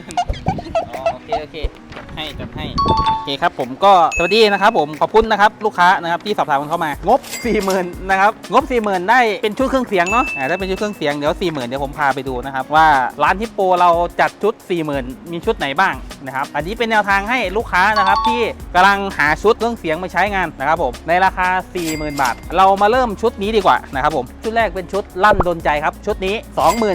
นอ๋อโอเคโอเคจัดให้จัดให้โอเคครับผมก็สวัสดีนะครับผมขอบคุณนะครับลูกค้านะครับที่สอบถามกันเข้ามางบ 40,000นะครับงบ 40,000 ได้เป็นชุดเครื่องเสียงเนาะอ่าถ้าเป็นชุดเครื่องเสียงเดี๋ยว 40,000 เดี๋ยวผมพาไปดูนะครับว่าร้านฮิปโปเราจัดชุด 40,000 มีชุดไหนบ้างนะครับอันนี้เป็นแนวทางให้ลูกค้านะครับที่กำลังหาชุดเครื่องเสียงมาใช้งานนะครับผมในราคา 40,000 บาท เรามาเริ่มชุดนี้ดีกว่านะครับผมชุดแรกเป็นชุดลั่นดนใจครับชุดนี้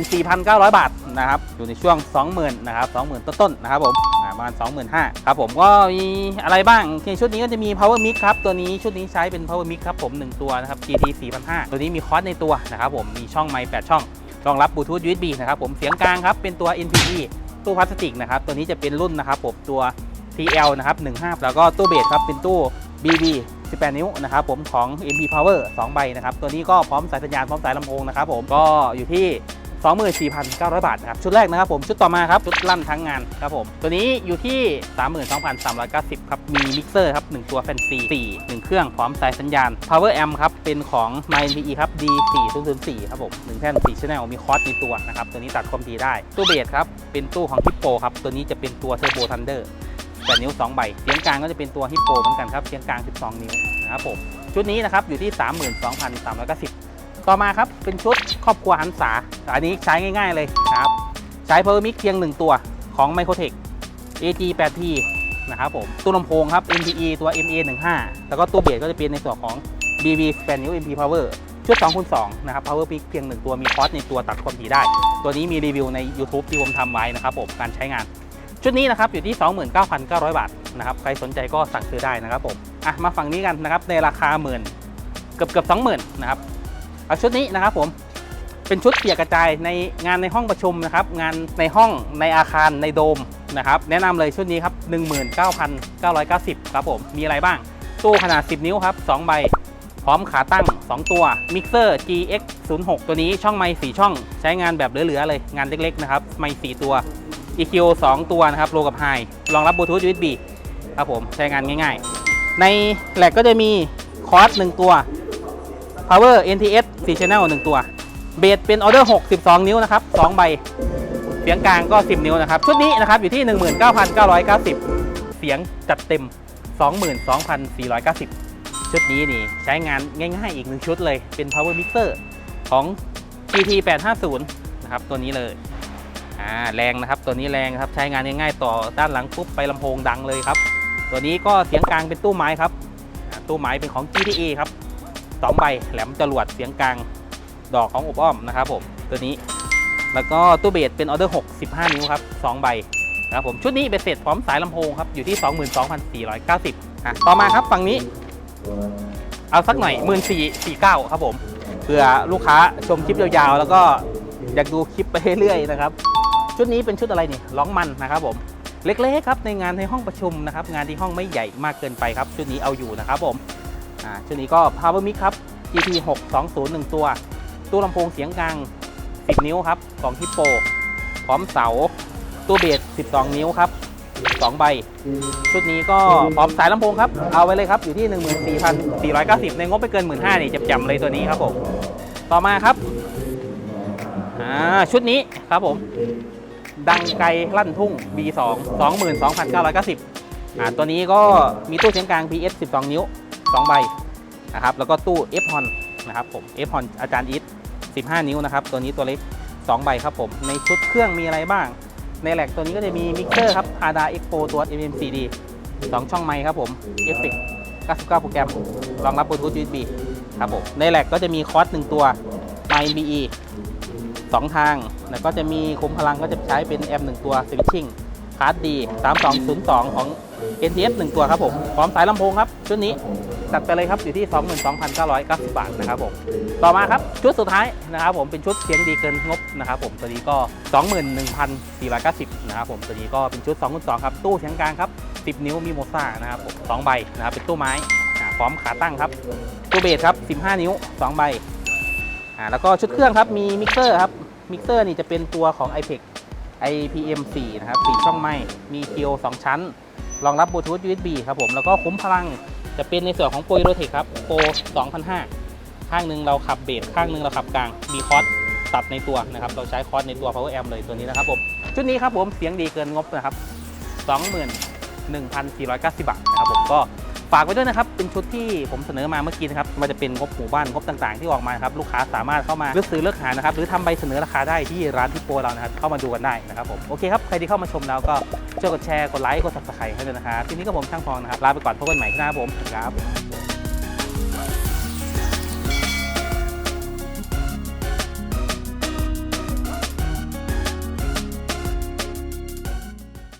24,900 บาท นะครับอยู่ในช่วง 20,000นะครับ20,000 ต้นๆนะครับผมประมาณ25,000ครับผมก็มีอะไรบ้างในชุดนี้ก็จะมี power mix ครับตัวนี้ชุดนี้ใช้เป็น power mix ครับผม 1 ตัวนะครับ GT 4,500ตัวนี้มีคอร์สในตัวนะครับผมมีช่องไมค์8ช่องรองรับบลูทูธ USB นะครับผมเสียงกลางครับเป็นตัว NPE ตู้พลาสติกนะครับตัวนี้จะเป็นรุ่นนะครับผมตัว TL นะครับ15 แล้วก็ตู้เบสครับเป็นตู้ BB 18 นิ้วนะครับผมของ MP Power 2 ใบนะครับ ตัวนี้ก็พร้อมสายสัญญาณ พร้อมสายลำโพงนะครับผมก็อยู่ที่ 24,900 บาทนะครับชุดแรกนะครับผมชุดต่อมาครับชุดลั่นทั้งงานครับผมตัวนี้อยู่ที่ 32,390ครับมีมิกเซอร์ครับ1ตัวแฟนซี4 1 เครื่องพร้อมสายสัญญาณ Power Amp ครับเป็นของ m y NPE ครับ D4004 ครับผม1แท่น4 Channel มีคอร์สในตัวนะครับตัวนี้ตัดความถี่ได้ตู้เบสครับเป็นตู้ของ Hippo ครับตัวนี้จะเป็นตัว Turbo Thunder 8นิ้ว 2 ใบเสียงกลางก็จะเป็นตัวฮิปโปเหมือนกันครับเสียงกลาง 12 นิ้วนะครับผม ชุดนี้นะครับอยู่ที่ 32,390 ต่อมาครับเป็นชุดครอบครัวหันษา อันนี้ใช้ง่ายๆเลยนะครับ ใช้เพอร์มิกเพียง 1 ตัวของ Microtech AG 8P นะครับผมตู้ลำโพงครับ MPE ตัว MA 15 แล้วก็ตู้เบสก็จะเป็นในส่วนของ BB 8นิ้ว MP Power ชุด2คูณ2นะครับ Power Pick เพียง 1 ตัวมีคอสในตัวตัดความถี่ได้ ตัวนี้มีรีวิวใน YouTube ที่ผมทำไว้นะครับผมการใช้งาน ชุดนี้นะครับอยู่ที่ 29,900 บาทนะครับใครสนใจก็สั่งซื้อได้นะครับผมอะมาฝั่งนี้กันนะครับในราคาหมื่นเกือบเกือบสองหมื่นนะครับ เอาชุดนี้นะครับผมเป็นชุดเปียกกระจายในงานในห้องประชุมนะครับ งานในห้องในอาคารในโดมนะครับ แนะนำเลยชุดนี้ครับ19,990 ครับผมมีอะไรบ้าง ตู้ขนาด 10 นิ้วครับ 2 ใบ พร้อมขาตั้ง 2 ตัวมิกเซอร์ GX 0 6 ตัวนี้ช่องไมค์4ช่อง ใช้งานแบบเหลือๆเลยงานเล็กๆนะครับไมค์4ตัว EQ 2 ตัวนะครับโลกับไฮรองรับบลูทูธ USB ครับผมใช้งานง่าย ๆ ในแหลกก็จะมีคอร์ส1ตัว Power NTS 4 Channel 1 ตัว เบสเป็นออเดอร์6 12 นิ้วนะครับ 2 ใบ เสียงกลางก็ 10 นิ้วนะครับ ชุดนี้นะครับอยู่ที่ 19,990 เสียงจัดเต็ม 22,490 ชุดนี้นี่ใช้งานง่ายๆอีกหนึ่งชุดเลย เป็น Power Mixer ของ GT 850นะครับตัวนี้เลยอ่าแรงนะครับตัวนี้แรงครับใช้งานง่ายๆต่อด้านหลังปุ๊บไปลำโพงดังเลยครับ ตัวนี้ก็เสียงกลางเป็นตู้ไม้ครับ ตู้ไม้เป็นของ GTA ครับ สองใบแหลมจรวดเสียงกลางดอกของอบอ้อมนะครับผมตัวนี้ แล้วก็ตู้เบสเป็นออเดอร์6 15 นิ้วครับ2ใบนะครับผมชุดนี้เบสเสร็จพร้อมสายลำโพงครับอยู่ที่ 22,490อะต่อมาครับฝั่งนี้ เอาสักหน่อย 1449 ครับผมเพื่อลูกค้าชมคลิปยาวๆ แล้วก็อยากดูคลิปไปเรื่อยๆนะครับชุดนี้เป็นชุดอะไรนี่ร้องมันนะครับผมเล็กๆครับในงานในห้องประชุมนะครับงานที่ห้องไม่ใหญ่มากเกินไปครับชุดนี้เอาอยู่นะครับผม อ่าชุดนี้ก็ Power Mic ครับ GT 620 1 ตัว ตู้ลำโพงเสียงกลาง 10 นิ้วครับของฮิปโป พร้อมเสา ตู้เบส 12 นิ้วครับ 2 ใบ ชุดนี้ก็พร้อมสายลำโพงครับ เอาไว้เลยครับ อยู่ที่ 14,490 ในงบไปเกิน 15,000นี่จำๆเลยตัวนี้ครับผม ต่อมาครับอ่าชุดนี้ครับผม ดังไกลลั่นทุ่ง B2 22,990อ่าตัวนี้ก็มีตู้เสียงกลาง PS 12 นิ้ว 2 ใบนะครับแล้วก็ตู้ F h o n นะครับผม F h o n อาจารย์อิท15 นิ้วนะครับตัวนี้ตัวเล็ก 2 ใบครับผม ในชุดเครื่องมีอะไรบ้าง ในแหลกตัวนี้ก็จะมีมิกเซอร์ครับ Ada Expo ตัว MMCD 2 ช่องไมค์ครับผมเอฟเฟก99 โปรแกรมรองรับบลูทูธ USB ครับผมในแหลกก็จะมีคอร์ส1ตัวไมค์ BE 2 ทาง แล้วก็จะมีคุมพลังก็จะใช้เป็นแอม1ตัวสวิตชิ่งคาร์ดดี3202 ของ NTF 1 ตัวครับผมพร้อมสายลำโพงครับชุดนี้ ตัดไปเลยครับอยู่ที่ 22,990 บาทนะครับผมต่อมาครับชุดสุดท้ายนะครับผมเป็นชุดเสียงดีเกินงบนะครับผมตัวนี้ก็ 21,490นะครับผมตัวนี้ก็เป็นชุด2.2ครับตู้เสียงกลางครับ 10 นิ้วมีโมซ่านะครับผม2ใบนะครับเป็นตู้ไม้พร้อมขาตั้งครับตู้เบสครับ 15 นิ้ว 2 ใบอ่าแล้วก็ชุดเครื่องครับมีมิกเซอร์ครับมิกเซอร์นี่จะเป็นตัวของ iPEC IPM 4 นะครับ4ช่องไม้มี TO 2ชั้น รองรับบลูทูธ USB ครับผม แล้วก็คุ้มพลัง จะเป็นในส่วนของโปรโรเทคครับโปร2005 ข้างหนึ่งเราขับเบสข้างหนึ่งเราขับกลางมีคอร์สตัดในตัวนะครับเราใช้คอร์สในตัว Power Amp เลยตัวนี้นะครับผมชุดนี้ครับผมเสียงดีเกินงบนะครับ 21,490 บาทนะครับผมก็ ฝากไว้ด้วยนะครับ เป็นชุดที่ผมเสนอมาเมื่อกี้นะครับมันจะเป็นงบหมู่บ้านงบต่างๆ ที่ออกมาครับลูกค้าสามารถเข้ามาเลือกซื้อเลือกหานะครับหรือทำใบเสนอราคาได้ที่ร้านที่โปรเรานะครับเข้ามาดูกันได้นะครับผมโอเคครับใครที่เข้ามาชมแล้วก็ช่วยกดแชร์กดไลค์กดซับสไครต์ให้ด้วยนะครับทีนี้ก็ผมช่างพองนะครับลาไปก่อนพบกันใหม่ที่หน้าผมสวัสดีครับ